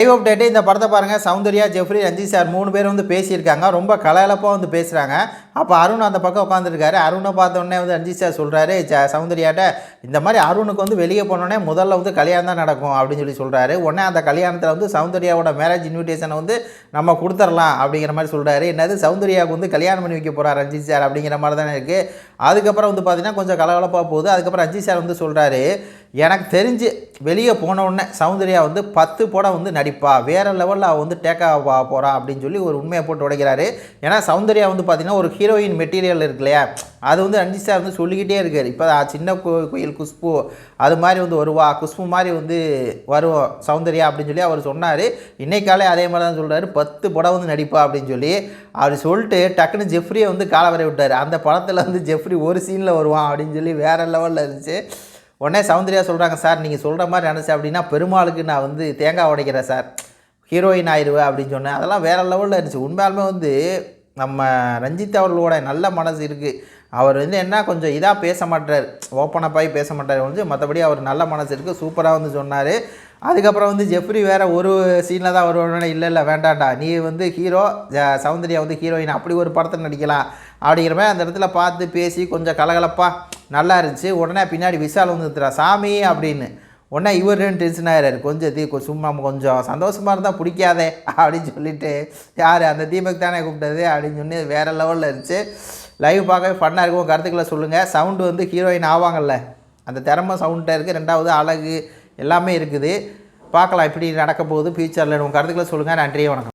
Live update இந்த படத்தை பாருங்கள் சௌந்தர்யா ஜெஃப்ரி ரஞ்சித் சார் மூணு பேர் வந்து பேசியிருக்காங்க. ரொம்ப கலகலப்பாக வந்து பேசுகிறாங்க அப்போ அருண் அந்த பக்கம் உட்காந்துருக்காரு அருணை பார்த்தோன்னே வந்து ரஞ்சித் சார் சொல்கிறாரு சௌந்தர்யாட்ட இந்த மாதிரி அருணுக்கு வந்து வெளியே போனோடனே முதல்ல வந்து கல்யாணம் தான் நடக்கும் அப்படின்னு சொல்லி சொல்கிறாரு உடனே அந்த கல்யாணத்தில் வந்து சௌந்தர்யாவோட மேரேஜ் இன்விடேஷனை வந்து நம்ம கொடுத்துடலாம் அப்படிங்கிற மாதிரி சொல்கிறாரு என்னது சௌந்தர்யாவுக்கு வந்து கல்யாணம் பண்ணி வைக்க போகிறார் ரஞ்சித் சார் அப்படிங்கிற மாதிரி தானே இருக்குது அதுக்கப்புறம் வந்து பார்த்தீங்கன்னா கொஞ்சம் கலகலப்பாக போகுது. அதுக்கப்புறம் ரஞ்சித் சார் வந்து சொல்கிறாரு எனக்கு தெரிஞ்சு வெளியே போன உடனே சௌந்தர்யா வந்து பத்து படம் வந்து நடிப்பா. வேறு லெவலில் அவள் வந்து டேக் ஆக போகிறா அப்படின்னு சொல்லி ஒரு உண்மையை போட்டு உடைக்கிறாரு. ஏன்னா சௌந்தர்யா வந்து பார்த்திங்கன்னா ஒரு ஹீரோயின் மெட்டீரியல் இருக்கு இல்லையா? அது வந்து ரஞ்சித் சார் வந்து சொல்லிக்கிட்டே இருக்கார். இப்போ சின்ன கோ- குயில் குஷ்பு அது மாதிரி வந்து வருவா. குஷ்பு மாதிரி வந்து வருவோம் சௌந்தர்யா அப்படின்னு சொல்லி அவர் சொன்னார். இன்னைக்காலே அதே மாதிரி தான் சொல்கிறாரு பத்து படம் வந்து நடிப்பா அப்படின்னு சொல்லி அவர் சொல்லிட்டு டக்குன்னு ஜெஃப்ரியை வந்து காலவரை விட்டார். அந்த படத்தில் வந்து ஜெஃப்ரி ஒரு சீனில் வருவான் அப்படின்னு சொல்லி வேறு லெவலில் இருந்துச்சு. உடனே சௌந்தர்யா சொல்கிறாங்க சார் நீங்கள் சொல்கிற மாதிரி நினச்சேன் அப்படின்னா பெருமாளுக்கு நான் வந்து தேங்காய் உடைக்கிறேன் சார். ஹீரோயின் ஆயிடுவேன் அப்படின்னு சொன்னேன். அதெல்லாம் வேறு லெவலில் இருந்துச்சு. உண்மையாலுமே வந்து நம்ம ரஞ்சித் அவர்களோட நல்ல மனசு இருக்குது அவர் வந்து என்ன கொஞ்சம் இதாக பேச மாட்டார் ஓப்பன் ஆகி பேச மாட்டார் வந்து மற்றபடி அவர் நல்ல மனசு இருக்குது சூப்பராக வந்து சொன்னார். அதுக்கப்புறம் வந்து ஜெஃப்ரி வேறு ஒரு சீனில் தான் வருவானே இல்லை இல்லை வேண்டாண்டா நீ வந்து ஹீரோ சௌந்தர்யா வந்து ஹீரோயின் அப்படி ஒரு படத்தில் நடிக்கலாம். அப்படிங்கிற மாதிரி அந்த இடத்துல பார்த்து பேசி கொஞ்சம் கலகலப்பாக நல்லா இருந்துச்சு உடனே பின்னாடி விஷால் வந்து சாமி அப்படின்னு. உடனே இவர் டென்ஷன் ஆகிறாரு கொஞ்சம் தீ சும்மா கொஞ்சம் சந்தோஷமாக இருந்தால் பிடிக்காதே அப்படின்னு சொல்லிட்டு யார் அந்த தீபக் தானே கூப்பிட்டது? அப்படின்னு சொல்லி வேறு லெவலில் இருந்துச்சு. லைவ் பார்க்கவே ஃபன்னாக இருக்கும். கருத்துக்களை சொல்லுங்கள் சவுண்டு வந்து ஹீரோயின் ஆவாங்கல்ல. அந்த திறமை சவுண்டாக இருக்குது ரெண்டாவது அழகு எல்லாமே இருக்குது. பார்க்கலாம். எப்படி நடக்க போகுது ஃபியூச்சரில் உங்கள் கருத்துக்களை சொல்லுங்கள் நன்றி வணக்கம்.